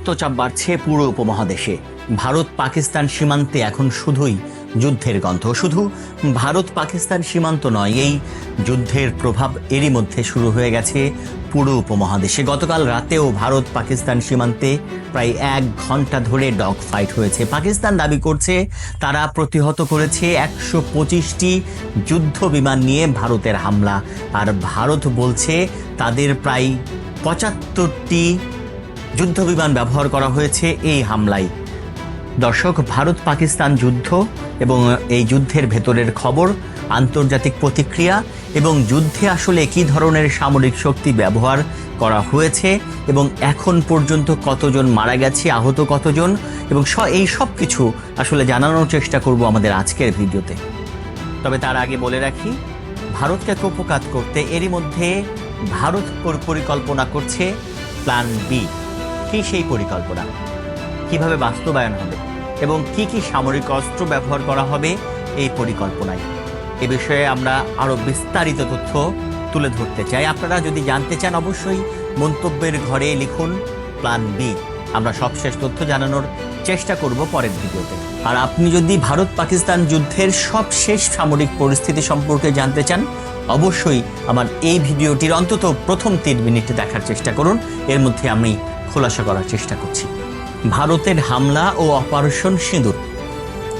রক্তচাপ বাড়ছে পুরো উপমহাদেশে। ভারত পাকিস্তান সীমান্তে এখন শুধুই যুদ্ধের গন্ধ। শুধু ভারত পাকিস্তান সীমান্ত নয়, এই যুদ্ধের প্রভাব এরই মধ্যে শুরু হয়ে গেছে পুরো উপমহাদেশে। গতকাল রাতেও ভারত পাকিস্তান সীমান্তে প্রায় এক ঘণ্টা ধরে ডগ ফাইট হয়েছে। পাকিস্তান দাবি করছে তারা প্রতিহত করেছে একশো পঁচিশটি যুদ্ধ বিমান নিয়ে ভারতের হামলা। আর ভারত বলছে তাদের প্রায় পঁচাত্তরটি যুদ্ধ বিমান ব্যবহার করা হয়েছে এই হামলায়। দর্শক ভারত পাকিস্তান যুদ্ধ এবং এই যুদ্ধের ভেতরের খবর, আন্তর্জাতিক প্রতিক্রিয়া এবং যুদ্ধে আসলে কী ধরনের সামরিক শক্তি ব্যবহার করা হয়েছে এবং এখন পর্যন্ত কতজন মারা গেছে, আহত কতজন এবং স- এই সব কিছু আসলে জানানোর চেষ্টা করব আমাদের আজকের ভিডিওতে। তবে তার আগে বলে রাখি, ভারতকে কুপকাত করতে এরই মধ্যে ভারত পরিকল্পনা করছে প্ল্যান বি কি সেই পরিকল্পনা? কীভাবে বাস্তবায়ন হবে এবং কি কি সামরিক অস্ত্র ব্যবহার করা হবে এই পরিকল্পনায়? এ বিষয়ে আমরা আরও বিস্তারিত তথ্য তুলে ধরতে চাই। আপনারা যদি জানতে চান, অবশ্যই মন্তব্যের ঘরে লিখুন প্ল্যান বি। আমরা সবশেষ তথ্য জানানোর চেষ্টা করব পরের ভিডিওতে। আর আপনি যদি ভারত পাকিস্তান যুদ্ধের সবশেষ সামরিক পরিস্থিতি সম্পর্কে জানতে চান, অবশ্যই আমার এই ভিডিওটির অন্তত প্রথম তিন মিনিটে দেখার চেষ্টা করুন। এর মধ্যে আমি খোলাসা করার চেষ্টা করছি। ভারতের হামলা ও অপারেশন সিঁদুর।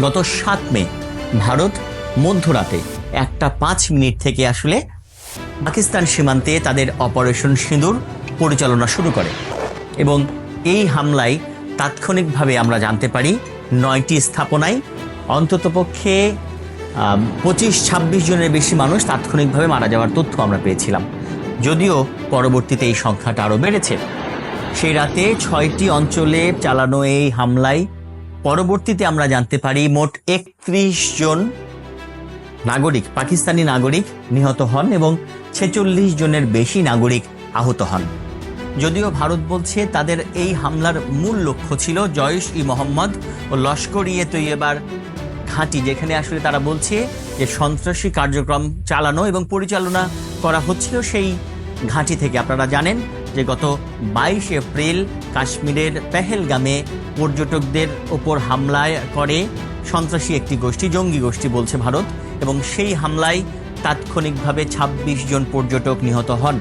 গত সাত মে, ভারত মধ্যরাতে একটা পাঁচ মিনিট থেকে আসলে পাকিস্তান সীমান্তে তাদের অপারেশন সিঁদুর পরিচালনা শুরু করে এবং এই হামলায় তাৎক্ষণিকভাবে আমরা জানতে পারি নয়টি স্থাপনায় অন্ততপক্ষে পঁচিশ ছাব্বিশ জনের বেশি মানুষ তাৎক্ষণিকভাবে মারা যাওয়ার তথ্য আমরা পেয়েছিলাম। যদিও পরবর্তীতে এই সংখ্যাটা আরও বেড়েছে। সেই রাতে ছয়টি অঞ্চলে চালানো এই হামলায় পরবর্তীতে আমরা জানতে পারি মোট একত্রিশ জন নাগরিক, পাকিস্তানি নাগরিক নিহত হন এবং ছেচল্লিশ জনের বেশি নাগরিক আহত হন। যদিও ভারত বলছে তাদের এই হামলার মূল লক্ষ্য ছিল জয়েশ ই মোহাম্মদ ও লস্কর ইয়ে তৈয়বার ঘাঁটি, যেখানে আসলে তারা বলছে যে সন্ত্রাসী কার্যক্রম চালানো এবং পরিচালনা করা হচ্ছিল সেই ঘাঁটি থেকে। আপনারা জানেন যে গত বাইশ এপ্রিল কাশ্মীরের পেহেলগামে পর্যটকদের ওপর হামলায় করে সন্ত্রাসী একটি গোষ্ঠী, জঙ্গি গোষ্ঠী বলছে ভারত, এবং সেই হামলায় তাৎক্ষণিকভাবে ২৬ জন পর্যটক নিহত হন।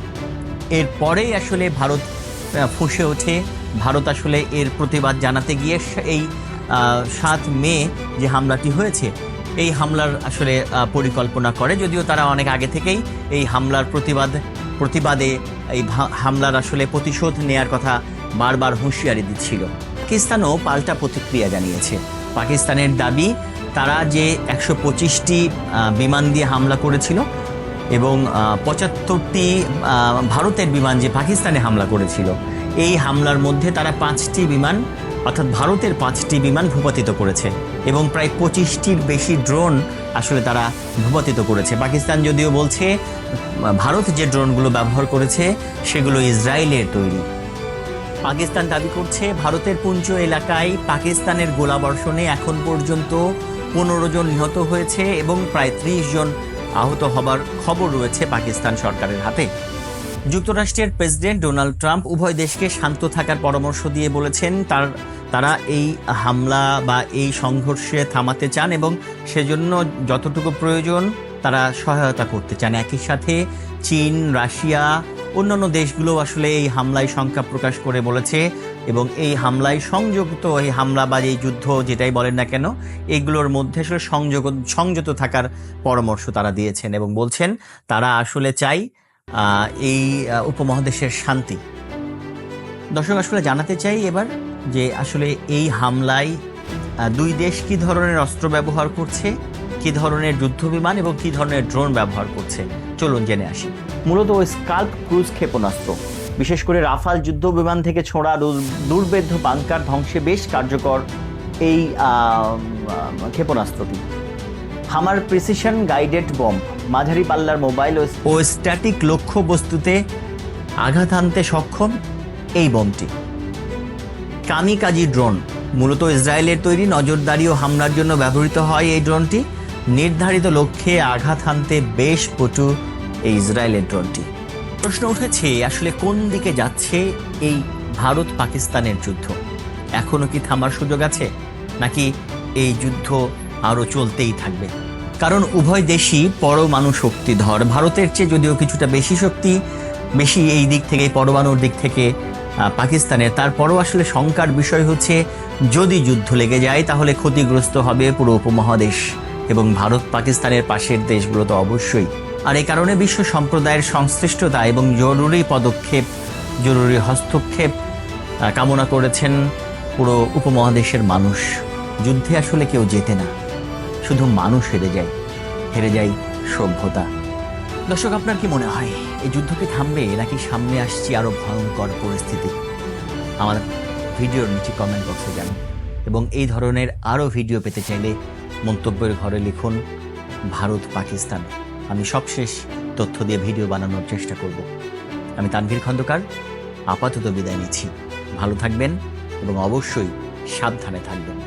এরপরেই আসলে ভারত ফুঁসে ওঠে। ভারত আসলে এর প্রতিবাদ জানাতে গিয়ে এই সাত মে যে হামলাটি হয়েছে, এই হামলার আসলে পরিকল্পনা করে। যদিও তারা অনেক আগে থেকেই এই হামলার প্রতিবাদ প্রতিবাদে এই হামলার আসলে প্রতিশোধ নেয়ার কথা বারবার হুঁশিয়ারি দিচ্ছিল। পাকিস্তানও পাল্টা প্রতিক্রিয়া জানিয়েছে। পাকিস্তানের দাবি, তারা যে একশো পঁচিশটি বিমান দিয়ে হামলা করেছিল এবং পঁচাত্তরটি ভারতের বিমান যে পাকিস্তানে হামলা করেছিল, এই হামলার মধ্যে তারা পাঁচটি বিমান, অর্থাৎ ভারতের পাঁচটি বিমান ভূপাতিত করেছে এবং প্রায় পঁচিশটির বেশি ড্রোন আসলে তারা ভূপাতিত করেছে। পাকিস্তান যদিও বলছে, ভারত যে ড্রোনগুলো ব্যবহার করেছে, সেগুলো ইসরায়েলের তৈরি। পাকিস্তান দাবি করছে, ভারতের পুঞ্চ এলাকায় পাকিস্তানের গোলাবর্ষণে এখন পর্যন্ত পনেরো জন নিহত হয়েছে এবং প্রায় ত্রিশ জন আহত হবার খবর রয়েছে পাকিস্তান সরকারের হাতে। যুক্তরাষ্ট্রের প্রেসিডেন্ট ডোনাল্ড ট্রাম্প উভয় দেশকে শান্ত থাকার পরামর্শ দিয়ে বলেছেন, তার তারা এই হামলা বা এই সংঘর্ষে থামাতে চান এবং সেজন্য যতটুকু প্রয়োজন তারা সহায়তা করতে চান। একই সাথে চীন, রাশিয়া, অন্যান্য দেশগুলো আসলে এই হামলায় শঙ্কা প্রকাশ করে বলেছে এবং এই হামলায় সংযুক্ত, এই হামলা বা এই যুদ্ধ যেটাই বলেন না কেন, এগুলোর মধ্যে আসলে সংযোগ, সংযত থাকার পরামর্শ তারা দিয়েছেন এবং বলছেন তারা আসলে চাই এই উপমহাদেশের শান্তি। দর্শক, আসলে জানাতে চাই এবার যে আসলে এই হামলায় দুই দেশ কি ধরনের অস্ত্র ব্যবহার করছে, কি ধরনের যুদ্ধ বিমান এবং কি ধরনের ড্রোন ব্যবহার করছে? চলুন জেনে আসি। মূলত স্কাল্প ক্রুজ ক্ষেপণাস্ত্র। বিশেষ করে রাফাল যুদ্ধ বিমান থেকে ছোড়া দূর- দুর্বেদ্য বাংকার ধ্বংসে বেশ কার্যকর এই ক্ষেপণাস্ত্রটি। হামার প্রিসিশন গাইডেড বম্ব, মাঝারি পাল্লার মোবাইল ও স্ট্যাটিক লক্ষ্য বস্তুতে আঘাত আনতে সক্ষম এই বমটি কামিকাজি ড্রোন। মূলত ইসরায়েলের তৈরি নজরদারি ও হামলার জন্য ব্যবহৃত হয় এই ড্রোনটি। নির্ধারিত লক্ষ্যে আঘাত হানতে বেশ পটু এই ইসরায়েলের ড্রোনটি। প্রশ্ন উঠেছে, আসলে কোন দিকে যাচ্ছে এই ভারত পাকিস্তানের যুদ্ধ? এখনও কি থামার সুযোগ আছে? নাকি এই যুদ্ধ আরও চলতেই থাকবে? কারণ উভয় দেশই পরমাণু শক্তিধর। ভারতের চেয়ে যদিও কিছুটা বেশি শক্তি, বেশি এই দিক থেকে, পরমাণুর দিক থেকে পাকিস্তানের। তারপরও আসলে শঙ্কার বিষয় হচ্ছে, যদি যুদ্ধ লেগে যায়, তাহলে ক্ষতিগ্রস্ত হবে পুরো উপমহাদেশ এবং ভারত পাকিস্তানের পাশের দেশগুলো তো অবশ্যই। আর এই কারণে বিশ্ব সম্প্রদায়ের সংশ্লিষ্টতা এবং জরুরি পদক্ষেপ, জরুরি হস্তক্ষেপ কামনা করেছেন পুরো উপমহাদেশের মানুষ। যুদ্ধে আসলে কেউ জেতে না। শুধু মানুষ হেরে যায় হেরে যায় সভ্যতা। দর্শক, আপনার কি মনে হয়? এই যুদ্ধ কি থামবে নাকি সামনে আসছে আরও ভয়ঙ্কর পরিস্থিতি। আমার ভিডিওর নিচে কমেন্ট বক্সে যান এবং এই ধরনের আরও ভিডিও পেতে চাইলে মন্তব্যের ঘরে লিখুন, ভারত, পাকিস্তান। আমি সবশেষ তথ্য দিয়ে ভিডিও বানানোর চেষ্টা করব। আমি তানভীর খন্দকার, আপাতত বিদায় নিচ্ছি। ভালো থাকবেন এবং অবশ্যই সাবধানে থাকবেন।